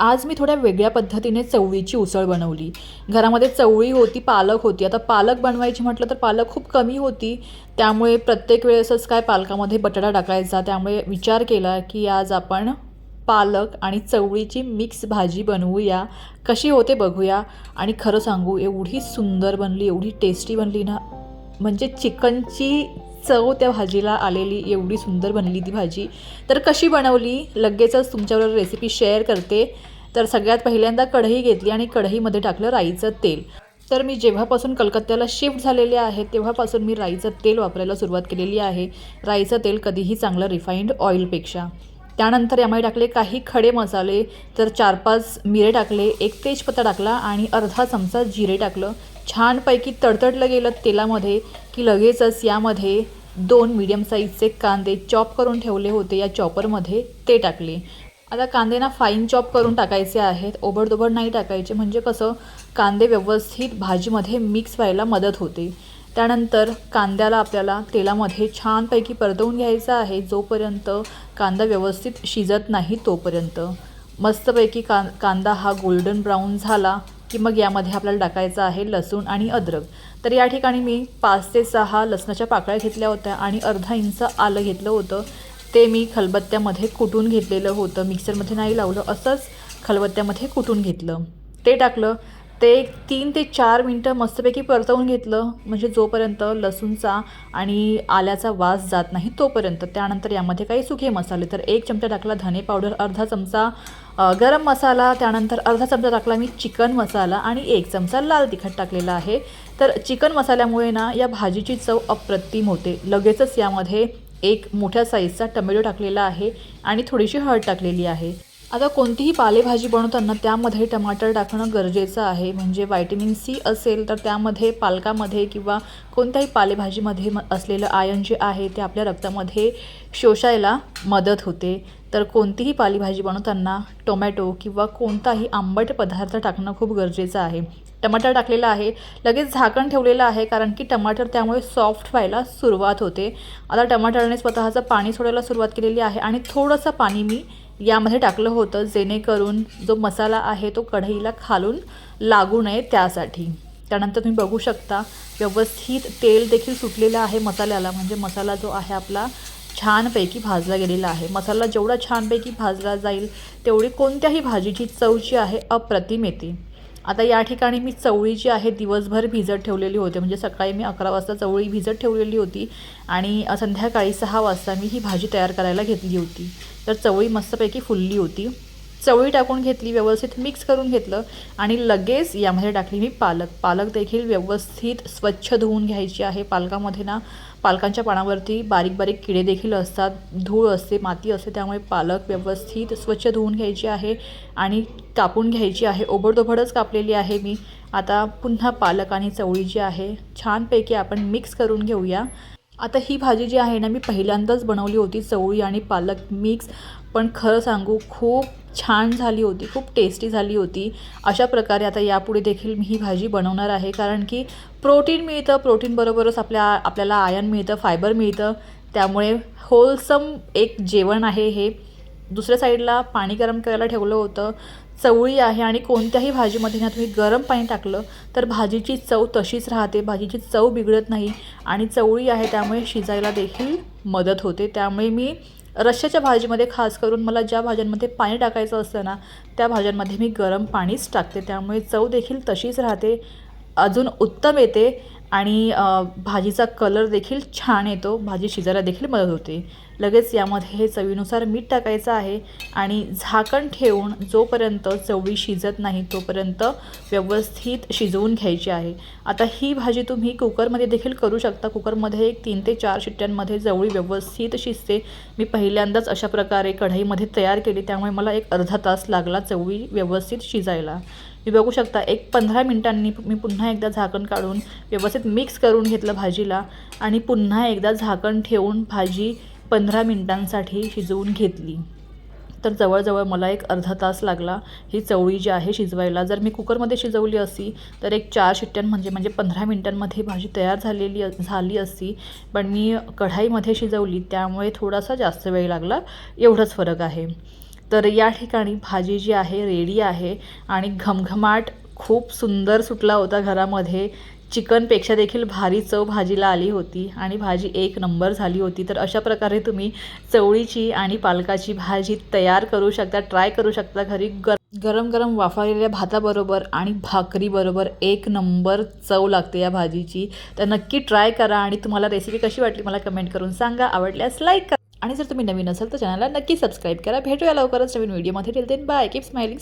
आज मी थोड्या वेगळ्या पद्धतीने चवळीची उसळ बनवली. घरामध्ये चवळी होती पालक होती. आता पालक बनवायची म्हटलं तर पालक खूप कमी होती. त्यामुळे प्रत्येक वेळेसच काय पालकामध्ये बटाटा टाकायचा. त्यामुळे विचार केला की आज आपण पालक आणि चवळीची मिक्स भाजी बनवूया. कशी होते बघूया. आणि खरं सांगू एवढी सुंदर बनली एवढी टेस्टी बनली ना. म्हणजे चिकनची चव त्या भाजीला आलेली एवढी सुंदर बनली ती भाजी. तर कशी बनवली? लगेचच तुमच्याबरोबर रेसिपी शेअर करते. तर सगळ्यात पहिल्यांदा कढई घेतली आणि कढईमध्ये टाकलं राईचं तेल. तर मी जेव्हापासून कलकत्त्याला शिफ्ट झालेले आहे तेव्हापासून मी राईचं तेल वापरायला सुरुवात केलेली आहे. राईचं तेल कधीही चांगलं रिफाईंड ऑइलपेक्षा त्यानंतर यामध्ये टाकले काही खडे मसाले तर चार पाच मिरे टाकले एक तेजपत्ता टाकला आणि अर्धा चमचा जिरे टाकलं. छानपैकी तडतडलं गेलं तेलामध्ये की लगेचच यामध्ये दोन मीडियम साईजचे कांदे चॉप करून ठेवले होते. या चॉपरमध्ये ते टाकले. आता कांदे ना फाईन चॉप करून टाकायचे आहेत. ओबडदोबड नाही टाकायचे. म्हणजे कसं? कांदे व्यवस्थित भाजीमध्ये मिक्स व्हायला मदत होते. त्यानंतर कांद्याला आपल्याला तेलामध्ये छानपैकी परतवून घ्यायचं आहे. जोपर्यंत कांदा व्यवस्थित शिजत नाही तोपर्यंत. मस्तपैकी कां कांदा हा गोल्डन ब्राऊन झाला. की मग यामध्ये आपल्याला टाकायचं आहे लसूण आणि अद्रक. तर या ठिकाणी मी पाच ते सहा लसणाच्या पाकळ्या घेतल्या होत्या आणि अर्धा इंच आलं घेतलं होतं. ते मी खलबत्त्यामध्ये कुटून घेतलेलं होतं. मिक्सरमध्ये नाही लावलं असंच खलबत्त्यामध्ये कुटून घेतलं. ते टाकलं. ते एक तीन ते चार मिनटं मस्तपैकी परतवून घेतलं म्हणजे जोपर्यंत लसूणचा आणि आल्याचा वास जात नाही तोपर्यंत. त्यानंतर यामध्ये काही सुके मसाले तर एक चमचा टाकला धने पावडर अर्धा चमचा गरम मसाला त्यानंतर अर्धा चमचा टाकला मी चिकन मसाला आणि एक चमचा लाल तिखट टाकलेला आहे. तर चिकन मसाल्यामुळे ना या भाजीची चव अप्रतिम होते. लगेचच यामध्ये एक मोठ्या साईजचा टमॅटो टाकलेला आहे आणि थोडीशी हळद टाकलेली आहे. आता कोणतीही पालेभाजी बनवताना त्यामध्ये टमाटर टाकणं गरजेचं आहे. म्हणजे व्हायटमिन सी असेल तर त्यामध्ये पालकामध्ये किंवा कोणत्याही पालेभाजीमध्ये म असलेलं आयन जे आहे ते आपल्या रक्तामध्ये शोषायला मदत होते. तर कोणतीही पालेभाजी बनवताना टोमॅटो किंवा कोणताही आंबट पदार्थ टाकणं खूप गरजेचं आहे. टमाटर टाकलेलं आहे. लगेच झाकण ठेवलेलं आहे कारण की टमाटर त्यामुळे सॉफ्ट व्हायला सुरुवात होते. आता टमाटरने स्वतःचं पाणी सोडायला सुरुवात केलेली आहे आणि थोडंसं पाणी मी यामध्ये टाकलं होतं जेणेकरून जो मसाला आहे तो कढईला खालून लागू नये त्यासाठी. त्यानंतर तुम्ही बघू शकता व्यवस्थित तेल देखील सुटलेलं आहे मसाल्याला म्हणजे मसाला जो आहे आपला छानपैकी भाजला गेलेला आहे. मसाला जेवढा छानपैकी भाजला जाईल तेवढी कोणत्याही भाजीची चव जी आहे अप्रतिम येते. आता या ठिकाणी मी चवळी जी आहे दिवसभर भिजत ठेवलेली होती. म्हणजे सकाळी मी अकरा वाजता चवळी भिजत ठेवलेली होती आणि संध्याकाळी सहा वाजता मी ही भाजी तयार करायला घेतली होती. तर चवळी मस्तपैकी फुलली होती. चवळी टाकून घेतली व्यवस्थित मिक्स करून घेतलं आणि लगेच यामध्ये टाकली मी पालक. पालक देखील व्यवस्थित स्वच्छ धुवून घ्यायची आहे. पालकामध्ये ना पालकांच्या पानावरती बारीक बारीक किडे देखील असतात. धूळ असते माती असते त्यामुळे पालक व्यवस्थित स्वच्छ धुवून घ्यायची आहे आणि कापून घ्यायची आहे. ओबडधोबडच कापलेली आहे मी. आता पुन्हा पालक आणि चवळी जी आहे छानपैकी आपण मिक्स करून घेऊया. आता ही भाजी जी आहे ना मी पहिल्यांदाच बनवली होती चवळी आणि पालक मिक्स. पण खरं सांगू खूप छान झाली होती खूप टेस्टी झाली होती. अशा प्रकारे आता यापुढे देखील मी ही भाजी बनवणार आहे. कारण की प्रोटीन मिळतं प्रोटीनबरोबरच आपल्या आपल्याला आयन मिळतं फायबर मिळतं. त्यामुळे होलसम एक जेवण आहे हे. दुसऱ्या साईडला पाणी गरम करायला ठेवलं होतं. चवळी आहे आणि कोणत्याही भाजीमध्ये ना तुम्ही गरम पाणी टाकलं तर भाजीची चव तशीच राहते. भाजीची चव बिघडत नाही आणि चवळी आहे त्यामुळे शिजायला देखील मदत होते. त्यामुळे मी रश्श्याच्या भाजीमध्ये खास करून मला ज्या भाज्यांमध्ये पाणी टाकायचं असतं ना त्या भाज्यांमध्ये मी गरम पाणीच टाकते. त्यामुळे चव देखील तशीच राहते अजून उत्तम येते आणि भाजीचा कलर देखील छान येतो. भाजी शिजायला देखील मदत होते. लगेच यामध्ये हे चवीनुसार मीठ टाकायचं आहे आणि झाकण ठेवून जोपर्यंत चवळी शिजत नाही तोपर्यंत व्यवस्थित शिजवून घ्यायची आहे. आता ही भाजी तुम्ही कुकरमध्ये देखील करू शकता. कुकरमध्ये एक तीन ते चार शिट्ट्यांमध्ये चवळी व्यवस्थित शिजते. मी पहिल्यांदाच अशा प्रकारे कढईमध्ये तयार केली त्यामुळे मला एक अर्धा तास लागला चवळी व्यवस्थित शिजायला. मी बघू शकता एक पंधरा मिनिटांनी मी पुन्हा एकदा झाकण काढून व्यवस्थित मिक्स करून घेतलं भाजीला आणि पुन्हा एकदा झाकण ठेवून भाजी पंधरा मिनटांसाठी शिजवून घेतली. तर जवळजवळ मला एक अर्धा तास लागला ही चवळी जी आहे शिजवायला. जर मी कुकरमध्ये शिजवली असती तर एक चार शिट्ट्यां म्हणजे म्हणजे पंधरा मिनटांमध्ये भाजी तयार झालेली झाली असती. पण मी कढाईमध्ये शिजवली त्यामुळे थोडासा जास्त वेळ लागला एवढंच फरक आहे. तर या ठिकाणी भाजी जी आहे रेडी आहे आणि घमघमाट खूप सुंदर सुटला होता घरामध्ये. चिकनपेक्षा देखील भारी चव भाजीला आली होती आणि भाजी एक नंबर झाली होती. तर अशा प्रकारे तुम्ही चवळीची आणि पालकाची भाजी तयार करू शकता ट्राय करू शकता घरी. गर गरम गरम वाफाळलेल्या भाताबरोबर आणि भाकरीबरोबर एक नंबर चव लागते या भाजीची. तर नक्की ट्राय करा आणि तुम्हाला रेसिपी कशी वाटली मला कमेंट करून सांगा. आवडल्यास लाईक करा. आणि जर तुम्ही नवीन असाल तर चॅनलला नक्की सबस्क्राईब करा. भेटूया लवकरच नवीन व्हिडिओमध्ये. Till then bye. Keep smiling